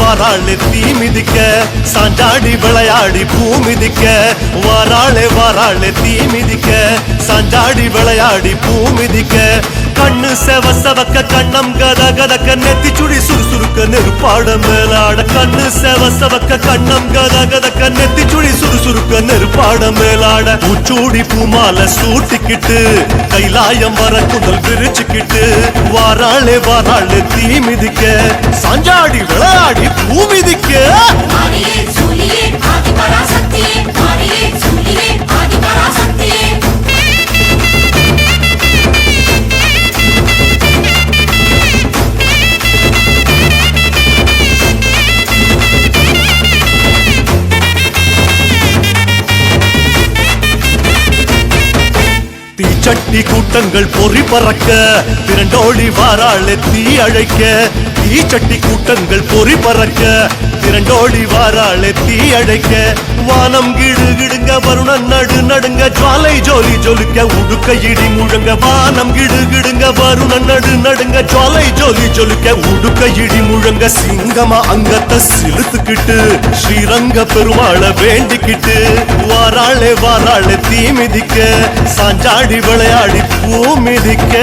வாராளே வாராளே தீ மிதிக்க சாஞ்சாடி விளையாடி பூ மிதிக்க வாராளே வாராளே தீ மிதிக்க சாஞ்சாடி விளையாடி பூ மிதிக்க. கண்ணு செவ செவக்க கண்ணம் கத கதக்க நெத்தி சுடி சுறுசுறுக்க நெருப்பாட மேலாட. கண்ணு செவ செவக்க கண்ணம் கத கதக்க நெத்தி சுடி சுறுசுறுக்க நெருப்பாட மேலாட. உச்சூடி பூமால சூட்டிக்கிட்டு கைலாயம் வர குந்தல் பிரிச்சுக்கிட்டு வாராளே வாராளே தீ மிதிக்க சாஞ்சாடி விளையாடி பூ மிதிக்க. கூட்டங்கள் பொறி பறக்க திரண்டோழி வாராளே தீ அழைக்க தீச்சட்டி கூட்டங்கள் பொறி பறக்க திரண்டோடி வாராளே தீ அழைக்க. வானம் கிடுகிடுங்க வருணன் நடு நடுங்க ஜுவாலை ஜோலி ஜொலிக்க உடுக்க இடி முழங்க. வானம் கிடுகிடுங்க வருணன் நடு நடுங்க ஜுவாலை ஜோலி ஜொலிக்க உடுக்க இடி முழங்க. சிங்கமா அங்கத்தை சிலுத்துக்கிட்டு ஸ்ரீரங்க பெருமாளை வேண்டிக்கிட்டு வாராளே வாராளே தீ மிதிக்க சாஞ்சாடி விளையாடி பூ மிதிக்க.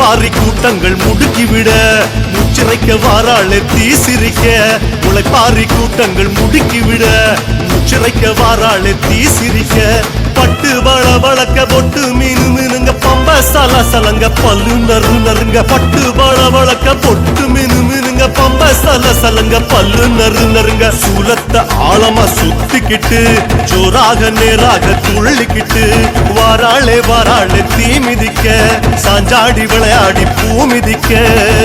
பாரி கூட்டங்கள் முடுக்கிவிட முச்சிறைக்க வாராளே தீ சிரிக்க முளைப்பாரி கூட்டங்கள் முடுக்கிவிட முச்சிறைக்க வாராளே தீ சிரிக்க பட்டு வள வளக்க பொட்டு மீனு மீனுங்க பம்ப சல சலங்க பல்லு நறு நறுங்க. பட்டு வள வளக்க பொட்டு மீனு சலசலங்க பம்ப சலசலங்க பல்லு நறு நறுங்க சூலத்தை ஆழமா சுத்திக்கிட்டு ஜோராக நேராக துள்ளிக்கிட்டு வாராளே வாராளே தீ மிதிக்க சாஞ்சாடி விளையாடி பூ மிதிக்க.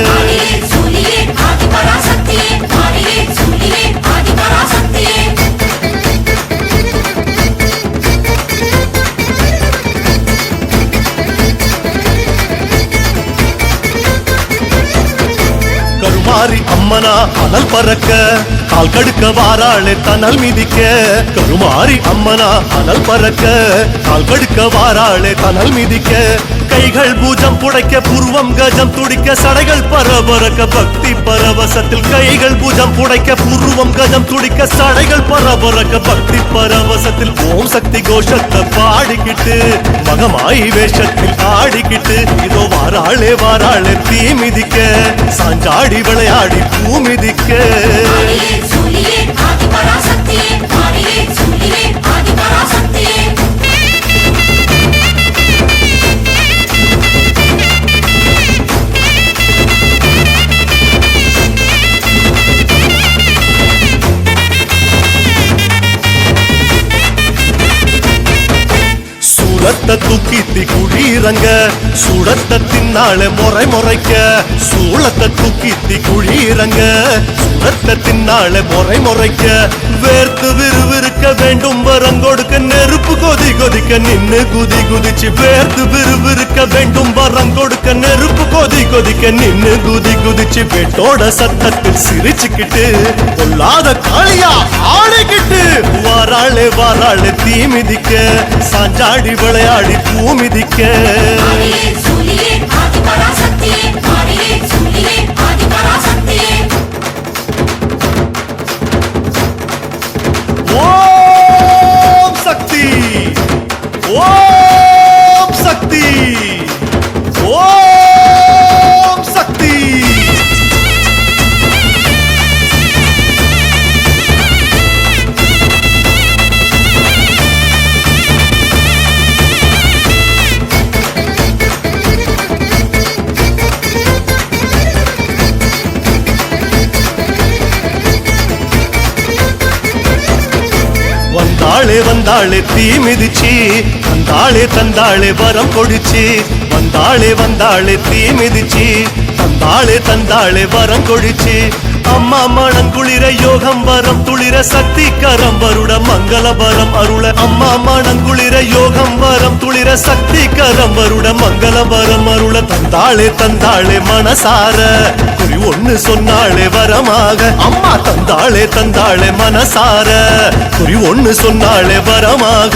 மாரியே சூலியே ஆதிபராசக்தியே மாரியே சூலியே ஆதிபராசக்தியே மாறி அம்மனா அனல் பறக்க. கால் கடுக்க வாராளே தனல் மிதிக்க. கருமாறி அம்மனா அனல் பறக்க. கால் கடுக்க வாராளே தனல் மிதிக்க. கைகள் பூஜம் புடைக்க புருவம் கஜம் துடிக்க. சடைகள் பரபரக்க பக்தி பரவசத்தில் கைகள் பூஜம் புடைக்க. புருவம் கஜம் துடிக்க சடைகள் பரபரக்க பக்தி பரவசத்தில் ஓம் சக்தி கோஷத்தை பாடிக்கிட்டு மகமாயி வேஷத்தில் ஆடிக்கிட்டு இதோ வாராளே வாராளே தீ மிதிக்க. சாஞ்சாடி விளையாடி பூ மிதிக்க. மாரியே ஆதி பராசக்தியே மாரியே சூலியே ஆதி பராசக்தி. தூக்கித்தி குழியிறங்க சுடத்தை தின்னாளே முறை முறைக்க சூளத்தை தூக்கித்தி குழியிறங்க சுடத்தை தின்னாளே முறை முறைக்க வேர்த்து விறுவிறுக்க வேண்டும் வரம் கொடுக்க நெருப்பு கொதி கொதிக்க நின்று குதி குதிச்சு வேர்த்து விறுவிறுக்க வேண்டும் வரங்கொடுக்க நெருப்பு கொதி கொதிக்க நின்னு குதி குதிச்சு வெட்டோட சத்தத்தில் சிரிச்சுக்கிட்டு கொல்லாத காளியா ஆடிக்கிட்டு வாராளே வாராளே தீ மிதிக்க சாஞ்சாடி விளையாடி பூ மிதிக்க. வந்தாளே தீ மிதிச்சு வந்தாளே தந்தாளே வரம் கொடுச்சு. வந்தாளே வந்தாளே தீ மிதிச்சு தந்தாளே தந்தாளே வரம் கொடுச்சு. அம்மா மணங்குளிர யோகம் வரம் துளிர சக்தி கரம் வருட மங்களபரம் அருள. அம்மா மணங்குளிர யோகம் வரம் துளிர சக்தி கரம் வருட மங்களபரம் அருள. தந்தாளே தந்தாளே மனசார. குறி ஒன்னு சொன்னாளே வரமாக. அம்மா தந்தாளே தந்தாளே மனசார. குறி ஒன்னு சொன்னாளே வரமாக.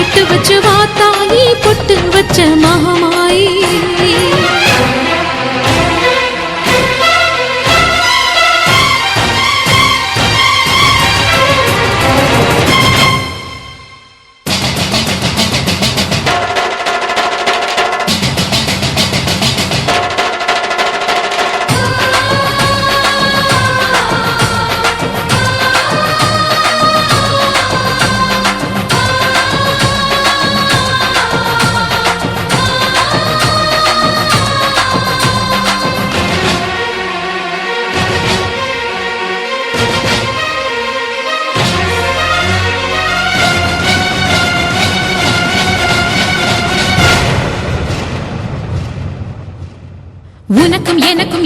இட்டு வச்சு வாத்தாயி பொட்டு வச்ச மகமாயி.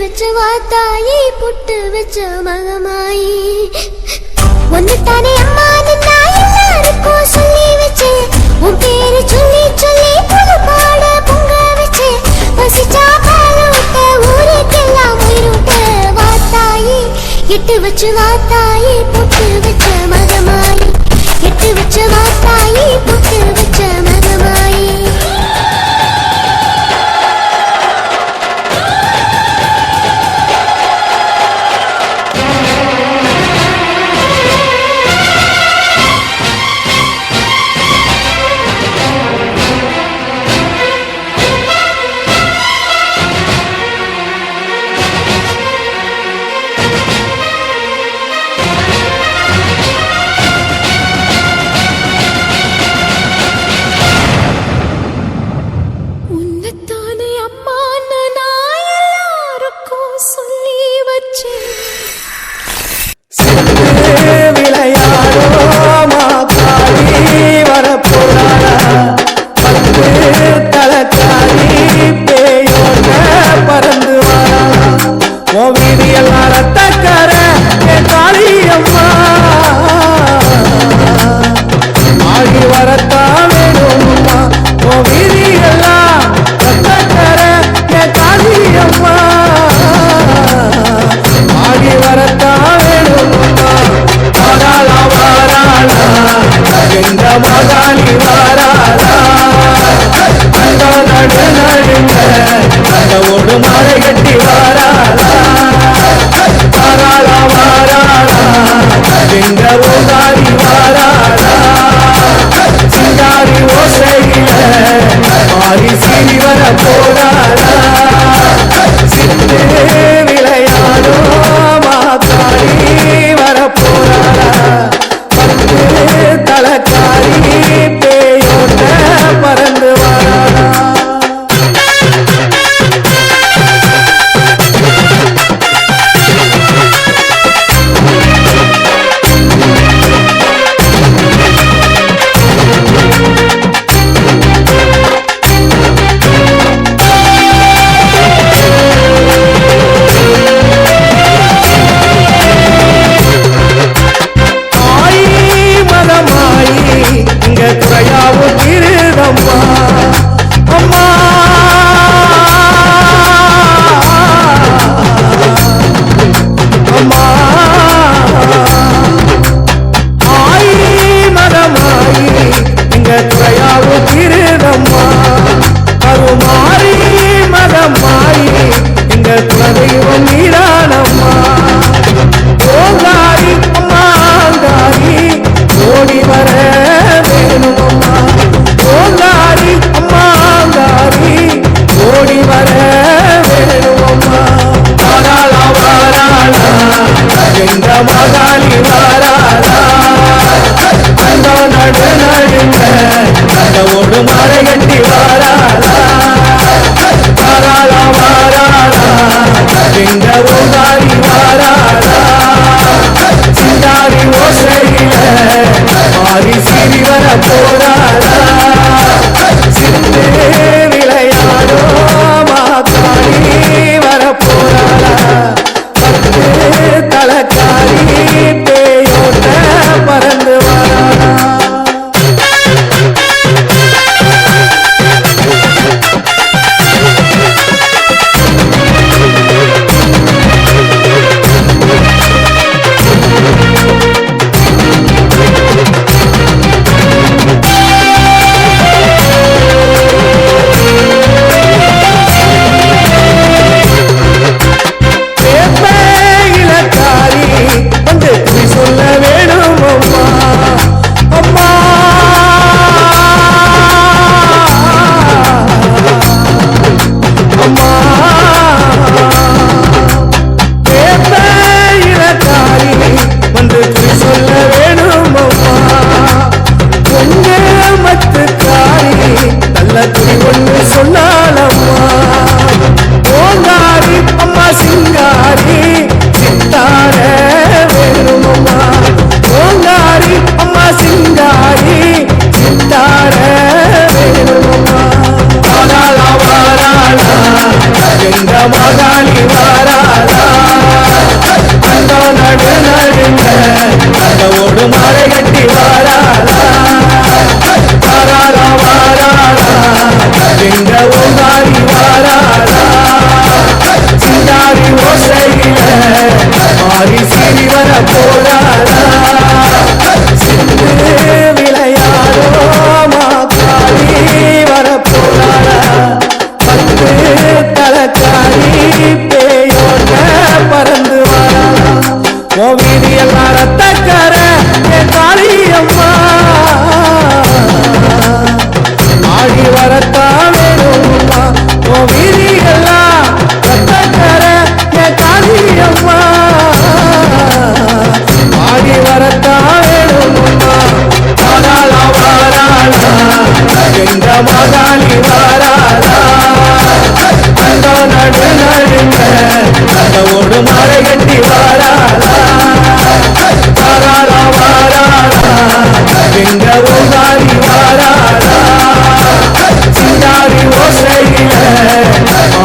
வச்சு வாத்தாயி புட்டு வச்சு மகமாயி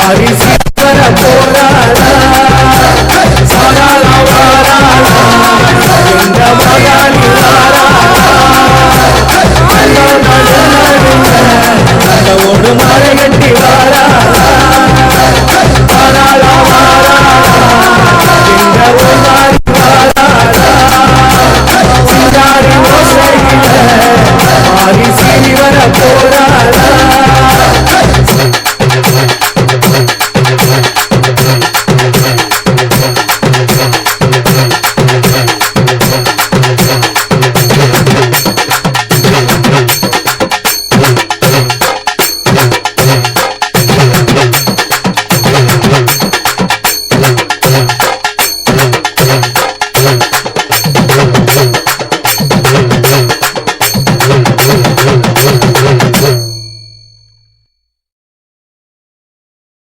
Hari